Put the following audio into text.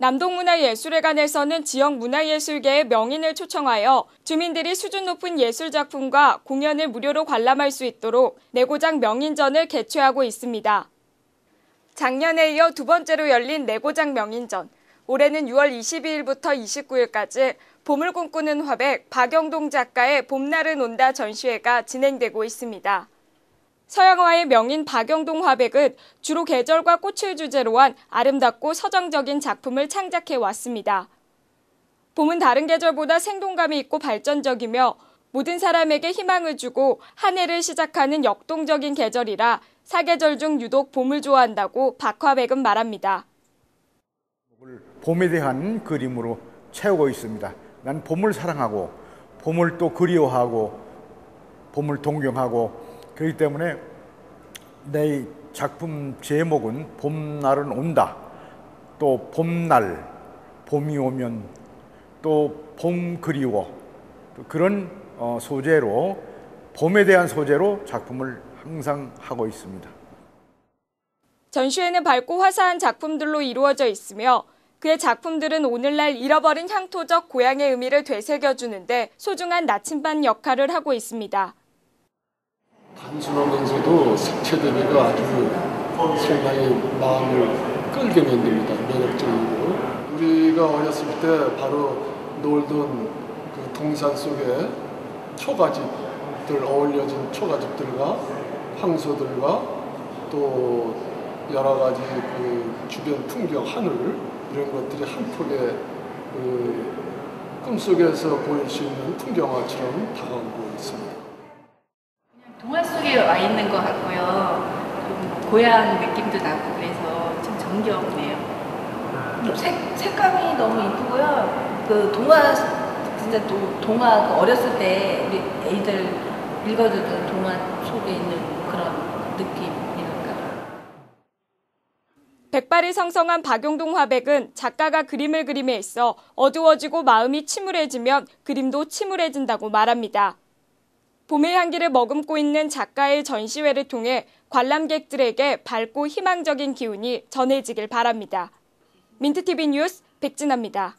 남동문화예술회관에서는 지역 문화예술계의 명인을 초청하여 주민들이 수준 높은 예술작품과 공연을 무료로 관람할 수 있도록 내고장 명인전을 개최하고 있습니다. 작년에 이어 두 번째로 열린 내고장 명인전. 올해는 6월 22일부터 29일까지 봄을 꿈꾸는 화백 박영동 작가의 봄날은 온다 전시회가 진행되고 있습니다. 서양화의 명인 박영동 화백은 주로 계절과 꽃을 주제로 한 아름답고 서정적인 작품을 창작해 왔습니다. 봄은 다른 계절보다 생동감이 있고 발전적이며 모든 사람에게 희망을 주고 한 해를 시작하는 역동적인 계절이라 사계절 중 유독 봄을 좋아한다고 박화백은 말합니다. 봄에 대한 그림으로 채우고 있습니다. 난 봄을 사랑하고 봄을 또 그리워하고 봄을 동경하고 그렇기 때문에 내 작품 제목은 봄날은 온다. 또 봄날, 봄이 오면 또 봄 그리워. 또 그런 어, 소재로 봄에 대한 소재로 작품을 항상 하고 있습니다. 전시회는 밝고 화사한 작품들로 이루어져 있으며 그의 작품들은 오늘날 잃어버린 향토적 고향의 의미를 되새겨주는데 소중한 나침반 역할을 하고 있습니다. 단순하면서도 색채 대비가 아주 상당히 마음을 끌게 만듭니다. 매력적이고 우리가 어렸을 때 바로 놀던 그 동산 속에 초가집들 어울려진 초가집들과 황소들과 또 여러 가지 그 주변 풍경 하늘 이런 것들이 한 폭의 그 꿈속에서 보일 수 있는 풍경화처럼 다가오고 있습니다. 동화 속에 와 있는 것 같고요. 좀 고향 느낌도 나고 그래서 좀 정겨우네요. 색, 색감이 너무 이쁘고요. 그 동화 진짜 또 동화 그 어렸을 때 우리 애들 읽어주던 동화 속에 있는 그런 느낌이랄까. 백발이 성성한 박용동 화백은 작가가 그림을 그림에 있어 어두워지고 마음이 침울해지면 그림도 침울해진다고 말합니다. 봄의 향기를 머금고 있는 작가의 전시회를 통해 관람객들에게 밝고 희망적인 기운이 전해지길 바랍니다. 민트TV 뉴스 백진아입니다.